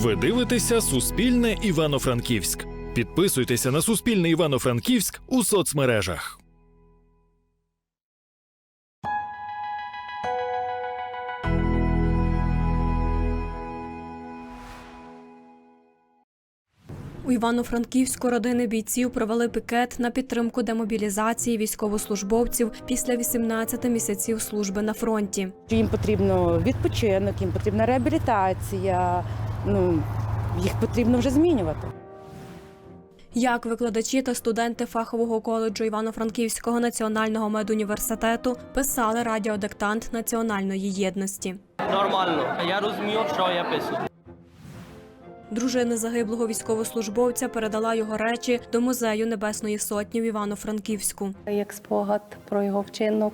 Ви дивитеся Суспільне Івано-Франківськ. Підписуйтеся на Суспільне Івано-Франківськ у соцмережах. У Івано-Франківську родини бійців провели пікет на підтримку демобілізації військовослужбовців після 18 місяців служби на фронті. їм потрібно відпочинок, їм потрібна реабілітація. Ну їх потрібно вже змінювати. Як викладачі та студенти фахового коледжу Івано-Франківського національного медуніверситету писали радіодиктант національної єдності. Нормально. Я розумію, що я пишу. Дружина загиблого військовослужбовця передала його речі до музею Небесної Сотні в Івано-Франківську. як спогад про його вчинок,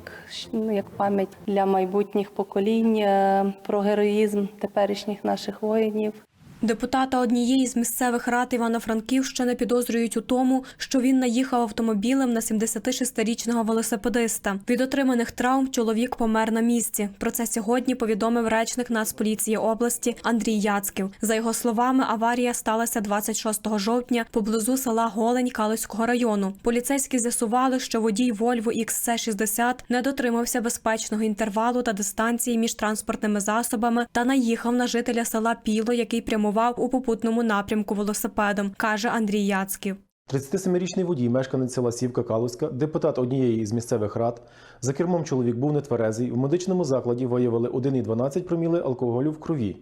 ну, як пам'ять для майбутніх поколінь, е, про героїзм теперішніх наших воїнів. Депутата однієї з місцевих рад Івано-Франківщини підозрюють у тому, що він наїхав автомобілем на 76-річного велосипедиста. Від отриманих травм чоловік помер на місці. Про це сьогодні повідомив речник Нацполіції області Андрій Яцьків. За його словами, аварія сталася 26 жовтня поблизу села Голень Калицького району. Поліцейські з'ясували, що водій Volvo XC60 не дотримався безпечного інтервалу та дистанції між транспортними засобами та наїхав на жителя села Піло, який прямував у попутному напрямку велосипедом, каже Андрій Яцьків. 37-річний водій, мешканець села Сівка Калуська, депутат однієї із місцевих рад. За кермом чоловік був нетверезий. В медичному закладі виявили 1,12 проміли алкоголю в крові.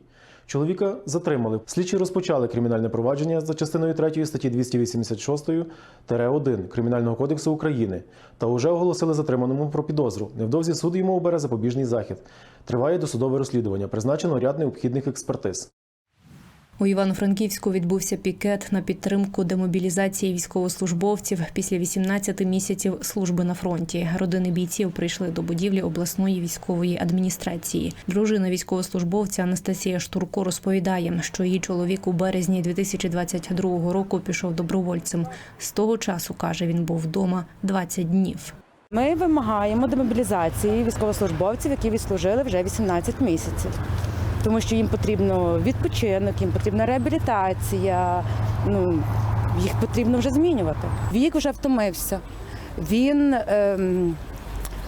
Чоловіка затримали. Слідчі розпочали кримінальне провадження за частиною 3 статті 286-1 Кримінального кодексу України та уже оголосили затриманому про підозру. Невдовзі суд йому обере запобіжний захід. Триває досудове розслідування. Призначено ряд необхідних експертиз. У Івано-Франківську відбувся пікет на підтримку демобілізації військовослужбовців після 18 місяців служби на фронті. Родини бійців прийшли до будівлі обласної військової адміністрації. Дружина військовослужбовця Анастасія Штурко розповідає, що її чоловік у березні 2022 року пішов добровольцем. З того часу каже, він був вдома 20 днів. Ми вимагаємо демобілізації військовослужбовців, які відслужили вже 18 місяців. Тому що їм потрібно відпочинок, їм потрібна реабілітація. Ну їх потрібно вже змінювати. Вік вже втомився. Він ем,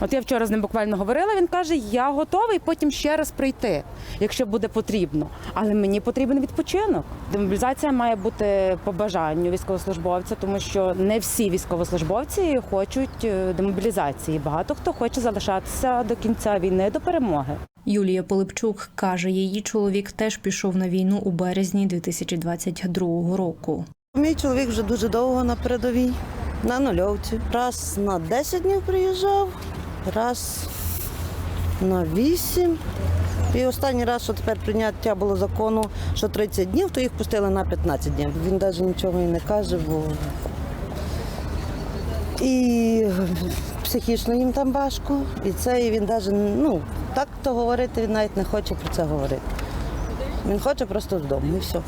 от я вчора з ним буквально говорила. Він каже: Я готовий потім ще раз прийти, якщо буде потрібно. Але мені потрібен відпочинок. Демобілізація має бути по бажанню військовослужбовця, тому що не всі військовослужбовці хочуть е, демобілізації. Багато хто хоче залишатися до кінця війни до перемоги. Юлія Полипчук каже, її чоловік теж пішов на війну у березні 2022 року. Мій чоловік вже дуже довго на передовій, на нульовці. Раз на 10 днів приїжджав, раз на 8. І останній раз, що тепер прийняття було закону, що 30 днів, то їх пустили на 15 днів. Він навіть нічого і не каже, бо і психічно їм там важко. І це і він навіть, ну, так то говорити, він навіть не хоче про це говорити. Він хоче просто додому і все.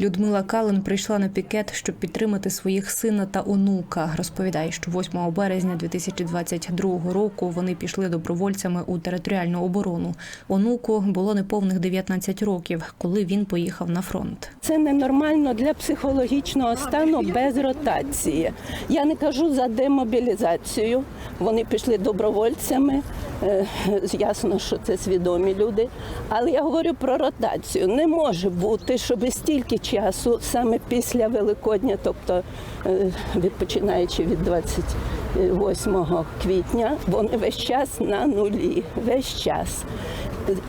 Людмила Калин прийшла на пікет, щоб підтримати своїх сина та онука. Розповідає, що 8 березня 2022 року вони пішли добровольцями у територіальну оборону. Онуку було неповних 19 років, коли він поїхав на фронт. Це ненормально для психологічного стану без ротації. Я не кажу за демобілізацію. Вони пішли добровольцями. Е, Ясно, що це свідомі люди. Але я говорю про ротацію. Не може бути, щоб стільки часу, саме після Великодня, тобто відпочинаючи від- починаючи від 28 квітня, вони весь час на нулі. Весь час.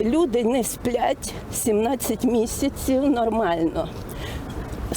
Люди не сплять 17 місяців нормально.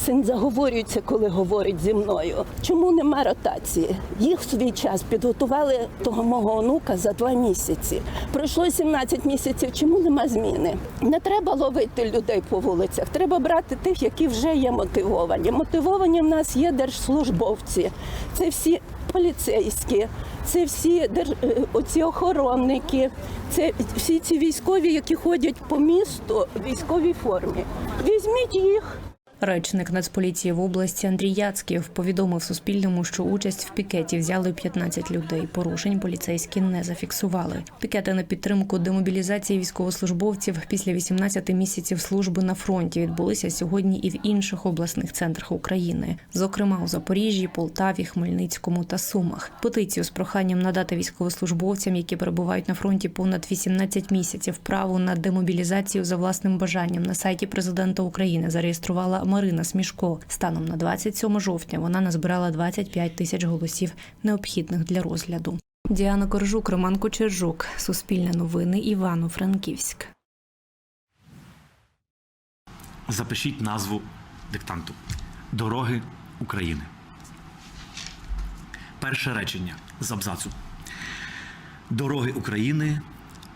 Син заговорюється, коли говорить зі мною. Чому нема ротації? Їх в свій час підготували того мого онука за два місяці. Пройшло 17 місяців. Чому нема зміни? Не треба ловити людей по вулицях. Треба брати тих, які вже є мотивовані. Мотивовані в нас є держслужбовці. Це всі поліцейські, це всі держ... е, оці охоронники, це всі ці військові, які ходять по місту в військовій формі. Візьміть їх. Речник Нацполіції в області Андрій Яцьків повідомив Суспільному, що участь в пікеті взяли 15 людей. Порушень поліцейські не зафіксували. Пікети на підтримку демобілізації військовослужбовців після 18 місяців служби на фронті відбулися сьогодні і в інших обласних центрах України, зокрема у Запоріжжі, Полтаві, Хмельницькому та Сумах. Петицію з проханням надати військовослужбовцям, які перебувають на фронті понад 18 місяців, право на демобілізацію за власним бажанням на сайті президента України зареєструвала Марина Смішко. Станом на 27 жовтня вона назбирала 25 тисяч голосів, необхідних для розгляду. Діана Коржук, Роман Кочержук, Суспільне новини, Івано-Франківськ. Запишіть назву диктанту Дороги України. Перше речення з абзацу. Дороги України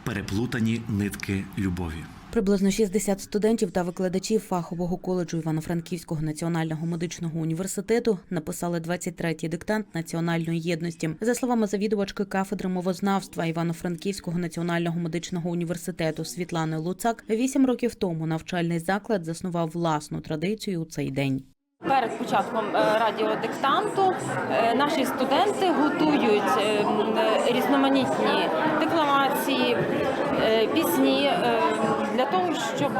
переплутані нитки любові. Приблизно 60 студентів та викладачів фахового коледжу Івано-Франківського національного медичного університету написали 23-й диктант національної єдності. За словами завідувачки кафедри мовознавства Івано-Франківського національного медичного університету Світлани Луцак, вісім років тому навчальний заклад заснував власну традицію у цей день. Перед початком е, радіодиктанту е, наші студенти готують е, різноманітні декламації, пісні для того, щоб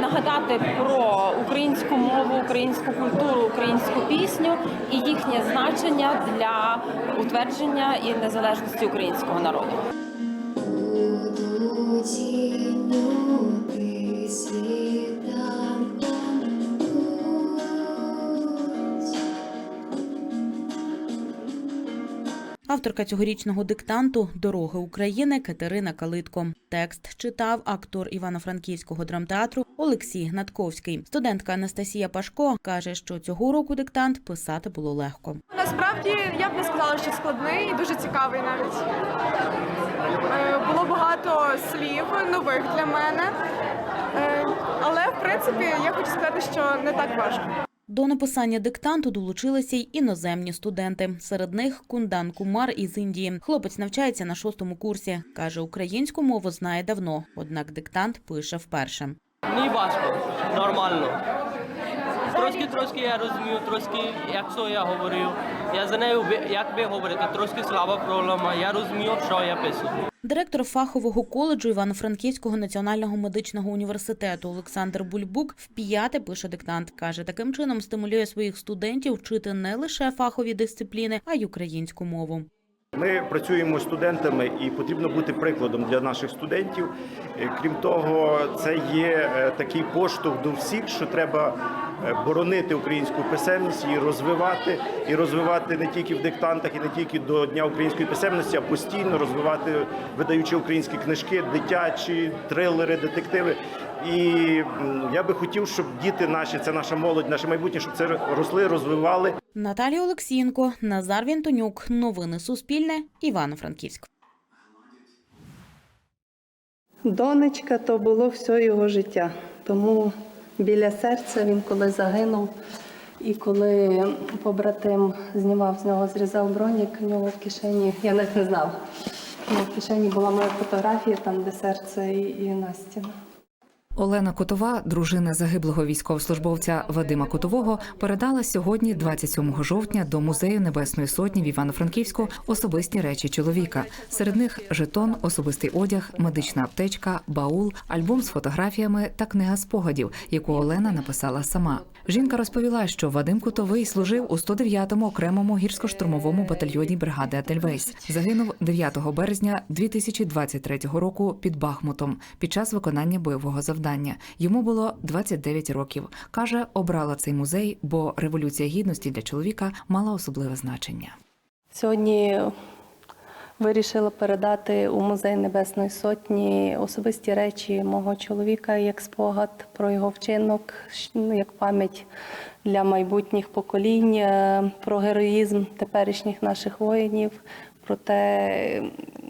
нагадати про українську мову, українську культуру, українську пісню і їхнє значення для утвердження і незалежності українського народу. Авторка цьогорічного диктанту Дороги України Катерина Калитко. Текст читав актор Івано-Франківського драмтеатру Олексій Гнатковський. Студентка Анастасія Пашко каже, що цього року диктант писати було легко. Насправді я б не сказала, що складний і дуже цікавий навіть. Е, Було багато слів нових для мене. Е, Але в принципі я хочу сказати, що не так важко. До написання диктанту долучилися й іноземні студенти. Серед них Кундан Кумар із Індії. Хлопець навчається на шостому курсі. каже, українську мову знає давно, однак диктант пише вперше. Мені важко, нормально. Трошки трошки я розумію, трошки, якщо я говорив. Я за нею як би говорити, трошки слаба проблема. Я розумію, що я пишу. Директор фахового коледжу Івано-Франківського національного медичного університету Олександр Бульбук вп'яте пише диктант. каже, таким чином стимулює своїх студентів вчити не лише фахові дисципліни, а й українську мову. Ми працюємо з студентами і потрібно бути прикладом для наших студентів. Е, Крім того, це є е, такий поштовх до всіх, що треба боронити українську писемність, її розвивати і розвивати не тільки в диктантах, і не тільки до Дня української писемності, а постійно розвивати, видаючи українські книжки, дитячі, трилери, детективи. І я би хотів, щоб діти наші, це наша молодь, наше майбутнє, щоб це росли, розвивали. Наталія Олексієнко, Назар Вінтонюк. Новини Суспільне. Івано-Франківськ. Донечка то було все його життя. Тому біля серця він коли загинув, і коли побратим знімав з нього, зрізав бронік, в нього в кишені, я навіть не знав. В кишені була моя фотографія, там де серце і, і Настіна. Олена Котова, дружина загиблого військовослужбовця Вадима Котового, передала сьогодні, 27 жовтня, до музею Небесної Сотні в Івано-Франківську особисті речі чоловіка. Серед них жетон, особистий одяг, медична аптечка, баул, альбом з фотографіями та книга спогадів, яку Олена написала сама. Жінка розповіла, що Вадим Котовий служив у 109-му окремому гірсько-штурмовому батальйоні бригади Ательвейс. Загинув 9 березня 2023 року під Бахмутом під час виконання бойового завдання. Йому було 29 років. каже, обрала цей музей, бо революція гідності для чоловіка мала особливе значення. Сьогодні вирішила передати у музей Небесної Сотні особисті речі мого чоловіка як спогад про його вчинок, ну, як пам'ять для майбутніх поколінь, е, про героїзм теперішніх наших воїнів, про те,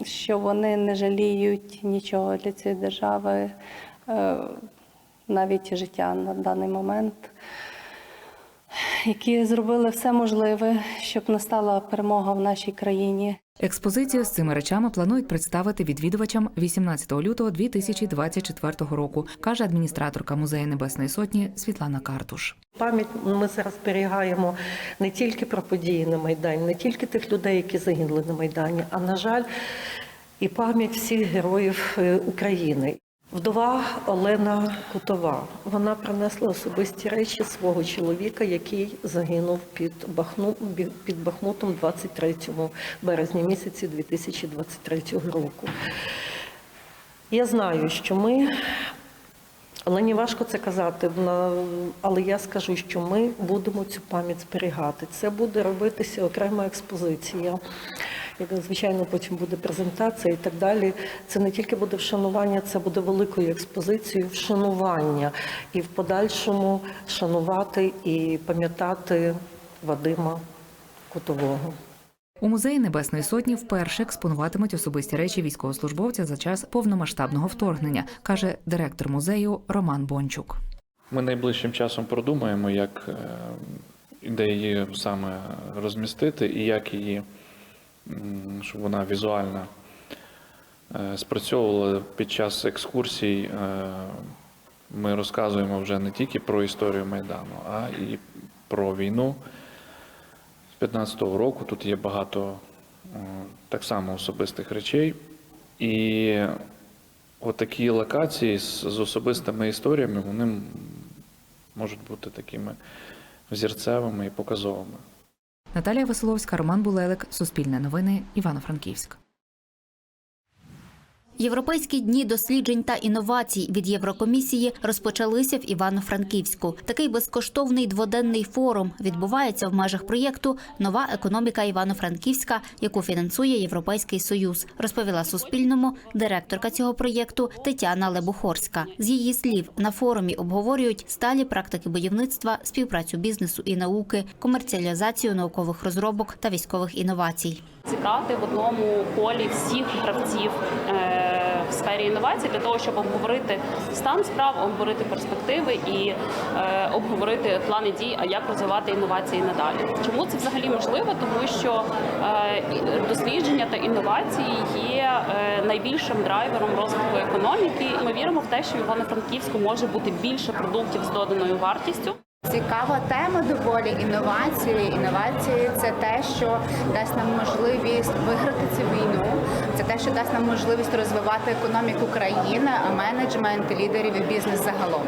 що вони не жаліють нічого для цієї держави, е, навіть життя на даний момент. Які зробили все можливе, щоб настала перемога в нашій країні. Експозицію з цими речами планують представити відвідувачам 18 лютого 2024 року, каже адміністраторка музею Небесної Сотні Світлана Картуш. Пам'ять ми зараз зберігаємо не тільки про події на Майдані, не тільки тих людей, які загинули на Майдані, а на жаль, і пам'ять всіх героїв е, України. Вдова Олена Кутова. Вона принесла особисті речі свого чоловіка, який загинув під Бахну під Бахмутом 23 березня місяці 2023 року. Я знаю, що ми але не важко це казати, але я скажу, що ми будемо цю пам'ять зберігати. Це буде робитися окрема експозиція. Яка, Звичайно, потім буде презентація і так далі. Це не тільки буде вшанування, це буде великою експозицією вшанування і в подальшому шанувати і пам'ятати Вадима Кутового. У музеї Небесної Сотні вперше експонуватимуть особисті речі військовослужбовця за час повномасштабного вторгнення, каже директор музею Роман Бончук. Ми найближчим часом продумаємо, як е, де її саме розмістити і як її, щоб вона візуально е, спрацьовувала під час екскурсій. е, Ми розказуємо вже не тільки про історію Майдану, а і про війну. З 15-го року тут є багато е, так само особистих речей. І отакі локації з, особистими історіями, вони можуть бути такими взірцевими і показовими. Наталія Василовська, Роман Булелик, Суспільне новини, Івано-Франківськ. Європейські дні досліджень та інновацій від Єврокомісії розпочалися в Івано-Франківську. Такий безкоштовний дводенний форум відбувається в межах проєкту Нова економіка Івано-Франківська, яку фінансує Європейський Союз, розповіла Суспільному директорка цього проєкту Тетяна Лебухорська. З її слів на форумі обговорюють сталі практики будівництва, співпрацю бізнесу і науки, комерціалізацію наукових розробок та військових інновацій. Зібрати в одному колі всіх гравців е, в сфері інновацій для того, щоб обговорити стан справ, обговорити перспективи і е, обговорити плани дій, а як розвивати інновації надалі. Чому це взагалі можливо? Тому що е, дослідження та інновації є найбільшим драйвером розвитку економіки. Ми віримо в те, що в Івано-Франківську може бути більше продуктів з доданою вартістю. Цікава тема доволі інновації. Інновації це те, що дасть нам можливість виграти цю війну. Це те, що дасть нам можливість розвивати економіку країни, а менеджмент, лідерів і бізнес загалом.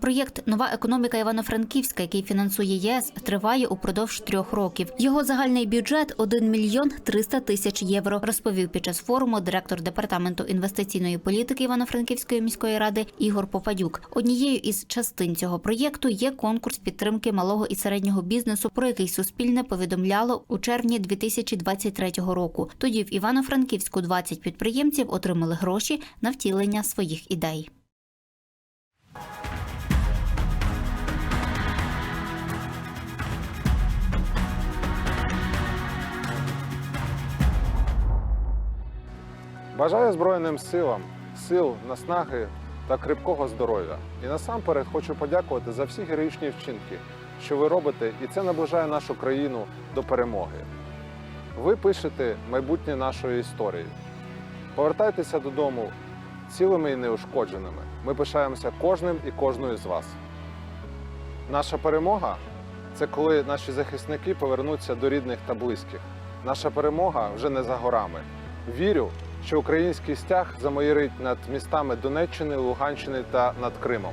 Проєкт Нова економіка Івано-Франківська, який фінансує ЄС, триває упродовж трьох років. Його загальний бюджет 1 мільйон 300 тисяч євро. Розповів під час форуму директор департаменту інвестиційної політики Івано-Франківської міської ради Ігор Попадюк. Однією із частин цього проєкту є конкурс підтримки малого і середнього бізнесу, про який Суспільне повідомляло у червні 2023 року. Тоді в Івано-Франківську 20 підприємців отримали гроші на втілення своїх ідей. Бажаю Збройним силам, сил, наснаги та крепкого здоров'я. І насамперед хочу подякувати за всі героїчні вчинки, що ви робите, і це наближає нашу країну до перемоги. Ви пишете майбутнє нашої історії. Повертайтеся додому цілими і неушкодженими. Ми пишаємося кожним і кожною з вас. Наша перемога це коли наші захисники повернуться до рідних та близьких. Наша перемога вже не за горами. Вірю, що український стяг замоїрить над містами Донеччини, Луганщини та над Кримом.